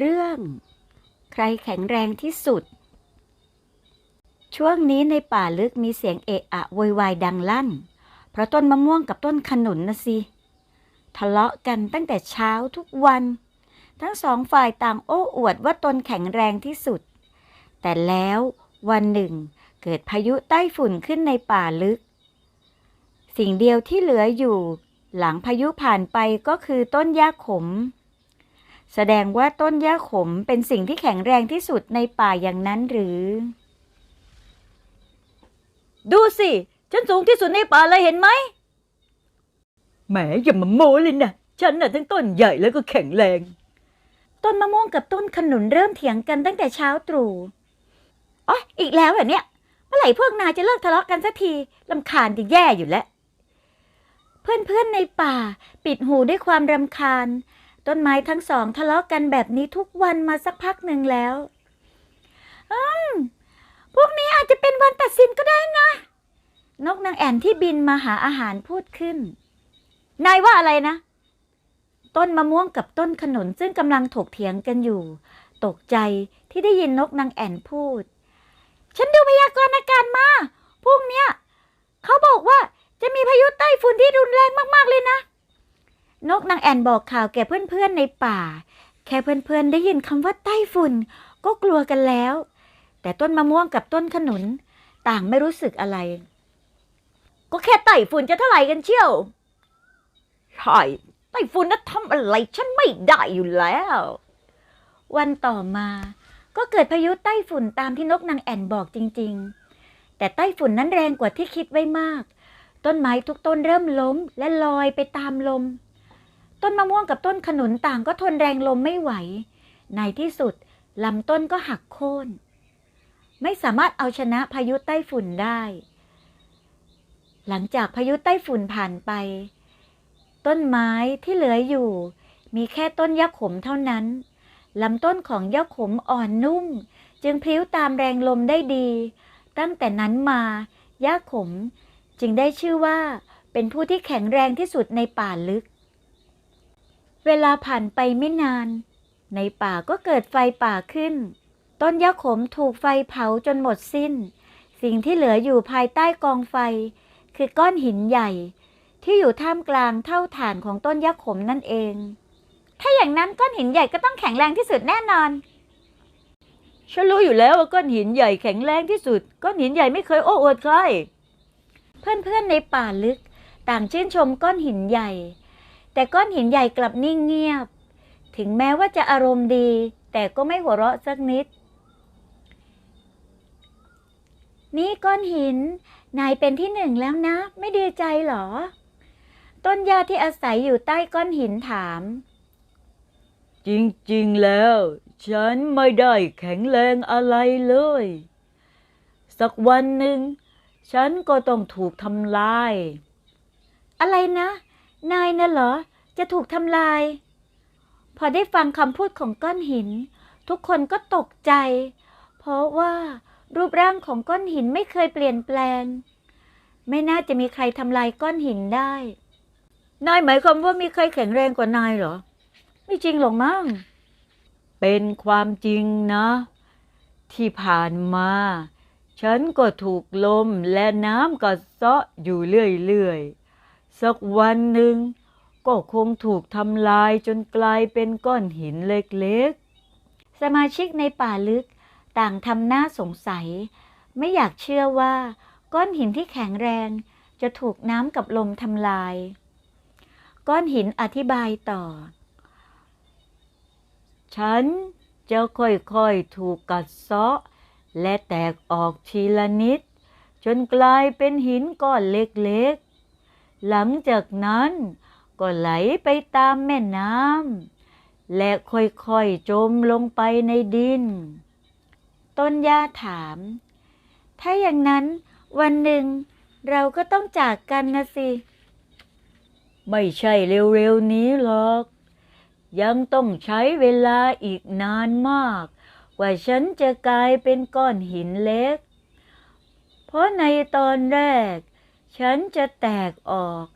เรื่อง ใครแข็งแรงที่สุด ช่วงนี้ในป่าลึกมีเสียงเอะอะโวยวายดังลั่น เพราะต้นมะม่วงกับต้นขนุนนะสิ ทะเลาะกันตั้งแต่เช้าทุกวัน ทั้งสองฝ่ายต่างโอ้อวดว่าตนแข็งแรงที่สุด แต่แล้ววันหนึ่ง เกิดพายุใต้ฝุ่นขึ้นในป่าลึก สิ่งเดียวที่เหลืออยู่ หลังพายุผ่านไปก็คือต้นหญ้าขม แสดงว่าต้นหญ้าขมเป็นสิ่งที่แข็งแรงที่สุดในป่าอย่างนั้นหรือ ดูสิ ฉันสูงที่สุดในป่าเลยเห็นไหมแหมอย่ามาโม้เลยนะ ฉันน่ะทั้งต้นใหญ่แล้วก็แข็งแรง ต้นมะม่วงกับต้นขนุนเริ่มเถียงกันตั้งแต่เช้าตรู่อ๋ออีกแล้วเหรอเนี่ย เมื่อไหร่พวกนายจะเลิกทะเลาะกันสักทีลำคาญจะแย่อยู่แล้ว เพื่อนๆในป่า ปิดหูด้วยความรำคาญ ต้นไม้ทั้งสองทะเลาะกันแบบนี้ทุกวันมาสักพักหนึ่งแล้ว อืม พวกนี้อาจจะเป็นวันตัดสินก็ได้นะ นกนางแอ่นที่บินมาหาอาหารพูดขึ้น นายว่าอะไรนะ ต้นมะม่วงกับต้นขนุนซึ่งกำลังถกเถียงกันอยู่ ตกใจที่ได้ยินนกนางแอ่นพูด ฉันดูพยากรณ์อากาศมาพรุ่งเนี้ย เขาบอกว่าจะมีพายุใต้ฝุ่นที่รุนแรงมากๆเลยนะ นกนางแอ่นบอกข่าวแก่เพื่อนๆในป่า แค่เพื่อนๆได้ยินคำว่าใต้ฝุ่น ก็กลัวกันแล้ว แต่ต้นมะม่วงกับต้นขนุน ต่างไม่รู้สึกอะไร ก็แค่ไต้ฝุ่นจะเท่าไหร่กันเชี่ยวใช่ไต้ฝุ่นน่ะทำอะไรฉันไม่ได้อยู่แล้ว วันต่อมาก็เกิดพายุใต้ฝุ่นตามที่นกนางแอ่นบอกจริง ๆ แต่ใต้ฝุ่นนั้นแรงกว่าที่คิดไว้มาก ต้นไม้ทุกต้นเริ่มล้มและลอยไปตามลม ต้นมะม่วงกับต้นขนุนต่างก็ทนแรงลมไม่ไหว ในที่สุดลำต้นก็หักโค่น ไม่สามารถเอาชนะพายุใต้ฝุ่นได้ หลังจากพายุใต้ฝุ่นผ่านไป ต้นไม้ที่เหลืออยู่ มีแค่ต้นยะขมเท่านั้นลำต้นของยะขมอ่อนนุ่ม จึงพลิ้วตามแรงลมได้ดี ตั้งแต่นั้นมายะขมจึงได้ชื่อว่าเป็นผู้ที่แข็งแรงที่สุดในป่าลึก เวลาผ่านไปไม่นาน ในป่าก็เกิดไฟป่าขึ้น ต้นยะขมถูกไฟเผาจนหมดสิ้น สิ่งที่เหลืออยู่ภายใต้กองไฟ คือก้อนหินใหญ่ ที่อยู่ท่ามกลางเท่าฐานของต้นยะขมนั่นเอง ถ้าอย่างนั้นก้อนหินใหญ่ก็ต้องแข็งแรงที่สุดแน่นอนฉันรู้อยู่แล้วว่าก้อนหินใหญ่แข็งแรงที่สุด ก้อนหินใหญ่ไม่เคยโอ้อวดใคร เพื่อนๆในป่าลึก ต่างชื่นชมก้อนหินใหญ่ แต่ก้อนหินใหญ่กลับนิ่งเงียบ ถึงแม้ว่าจะอารมณ์ดี แต่ก็ไม่หัวเราะสักนิด นี่ก้อนหิน นายเป็นที่หนึ่งแล้วนะ ไม่ดีใจเหรอ ต้นหญ้าที่อาศัยอยู่ใต้ก้อนหินถาม จริง ๆ แล้ว ฉันไม่ได้แข็งแรงอะไรเลย สักวันหนึ่ง ฉันก็ต้องถูกทำลาย อะไรนะ นายน่ะเหรอ จะถูกทำลาย พอได้ฟังคำพูดของก้อนหิน ทุกคนก็ตกใจ เพราะว่ารูปร่างของก้อนหินไม่เคยเปลี่ยนแปลง ไม่น่าจะมีใครทำลายก้อนหินได้ นายหมายความว่ามีใครแข็งแรงกว่านายเหรอ ไม่จริงหรอกมั้ง เป็นความจริงนะ ที่ผ่านมา ฉันก็ถูกลมและน้ำกัดเซาะอยู่เรื่อยๆ สักวันหนึ่งก็คงถูกทำลายจนกลายเป็นก้อนหินเล็กๆ สมาชิกในป่าลึกต่างทำหน้าสงสัย ไม่อยากเชื่อว่าก้อนหินที่แข็งแรงจะถูกน้ำกับลมทำลาย ก้อนหินอธิบายต่อ ฉันจะค่อยๆถูกกัดเซาะ และแตกออกทีละนิด จนกลายเป็นหินก้อนเล็กๆ หลังจากนั้นก็ไหลไปตามแม่น้ำและค่อยๆจมลงไปในดิน ต้นหญ้าถาม ถ้าอย่างนั้นวันหนึ่งเราก็ต้องจากกันนะสิ ไม่ใช่เร็วๆนี้หรอก ยังต้องใช้เวลาอีกนานมาก กว่าฉันจะกลายเป็นก้อนหินเล็ก เพราะในตอนแรก ฉันจะแตกออก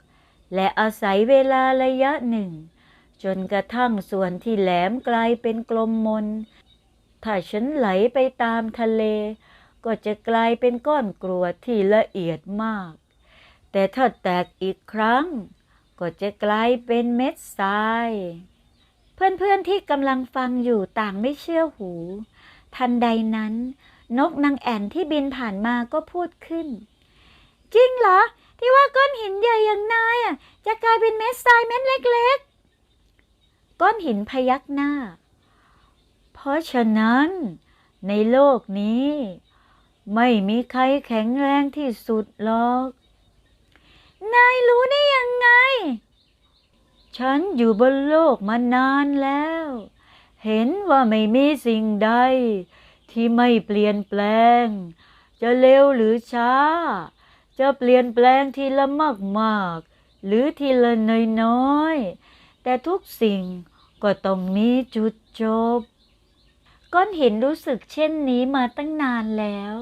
และอาศัยเวลาระยะหนึ่ง จนกระทั่งส่วนที่แหลมกลายเป็นกลมมน ถ้าฉันไหลไปตามทะเล ก็จะกลายเป็นก้อนกรวดที่ละเอียดมาก แต่ถ้าแตกอีกครั้ง ก็จะกลายเป็นเม็ดทราย เพื่อนๆที่กำลังฟังอยู่ต่างไม่เชื่อหู ทันใดนั้น นกนางแอ่นที่บินผ่านมาก็พูดขึ้น จริงเหรอ ที่ว่าก้อนหินใหญ่อย่างนายอะจะกลายเป็นเม็ดทรายเม็ดเล็กๆ ก้อนหินพยักหน้า เพราะฉะนั้น ในโลกนี้ ไม่มีใครแข็งแรงที่สุดหรอก นายรู้ได้ยังไง ฉันอยู่บนโลกมานานแล้ว เห็นว่าไม่มีสิ่งใด ที่ไม่เปลี่ยนแปลง จะเร็วหรือช้า จะเปลี่ยนแปลงทีละมากมากๆ หรือทีละน้อยๆ แต่ทุกสิ่งก็ต้องมีจุดจบ ก้อนหินรู้สึกเช่นนี้มาตั้งนานแล้ว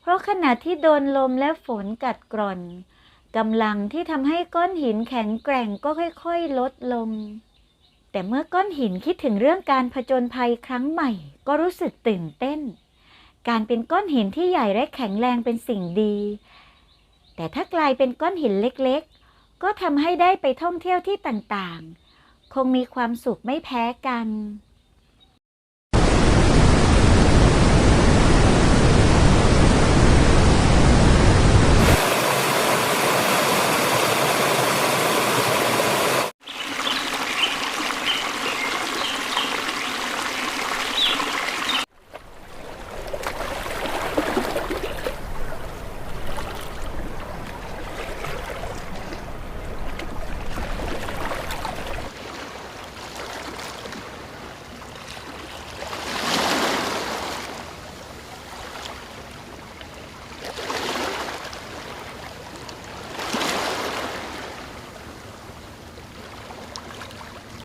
เพราะขณะที่โดนลมและฝนกัดกร่อนกำลังที่ทำให้ก้อนหินแข็งแกร่งก็ค่อยๆ ลดลง แต่เมื่อก้อนหินคิดถึงเรื่องการผจญภัยครั้งใหม่ ก็รู้สึกตื่นเต้น การเป็นก้อนหินที่ใหญ่และแข็งแรงเป็นสิ่งดี แต่ถ้ากลายเป็นก้อนหินเล็กๆ ก็ทำให้ได้ไปท่องเที่ยวที่ต่างๆ คงมีความสุขไม่แพ้กัน